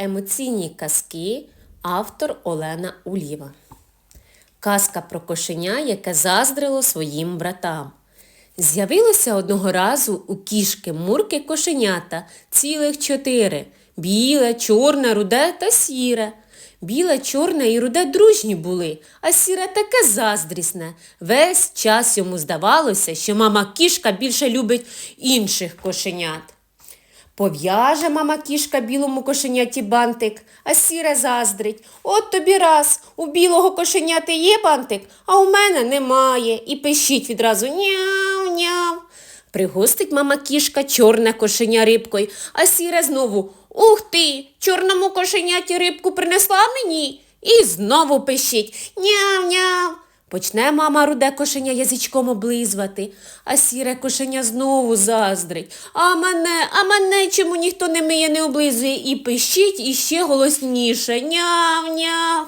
Емоційні казки, автор Олена Улєва. Казка про кошеня, яке заздрило своїм братам. З'явилося одного разу у кішки Мурки кошенята, цілих чотири біле, чорне, руде та сіре. Біле, чорне і руде дружні були, а сіре таке заздрісне. Весь час йому здавалося, що мама кішка більше любить інших кошенят. Пов'яже мама кішка білому кошеняті бантик, а сіре заздрить. От тобі раз, у білого кошеняти є бантик, а у мене немає. І пищить відразу няв-няв. Пригостить мама кішка чорне кошеня рибкою, а сіре знову Ух ти, чорному кошеняті рибку принесла мені. І знову пищить няв-няв. Почне мама руде кошеня язичком облизувати, а сіре кошеня знову заздрить. А мене, а мене чому ніхто не миє, не облизує і пищить іще голосніше. Няв-няв.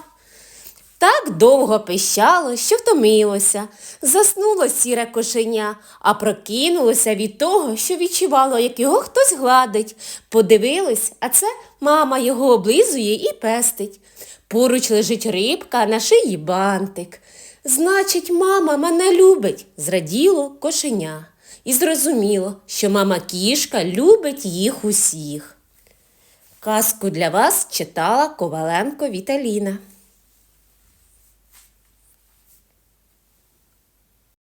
Так довго пищало, що втомилося. Заснуло сіре кошеня, а прокинулося від того, що відчувало, як його хтось гладить. Подивилось, а це мама його облизує і пестить. Поруч лежить рибка, на шиї бантик. Значить, мама мене любить, зраділо кошеня. І зрозуміло, що мама кішка любить їх усіх. Казку для вас читала Коваленко Віталіна.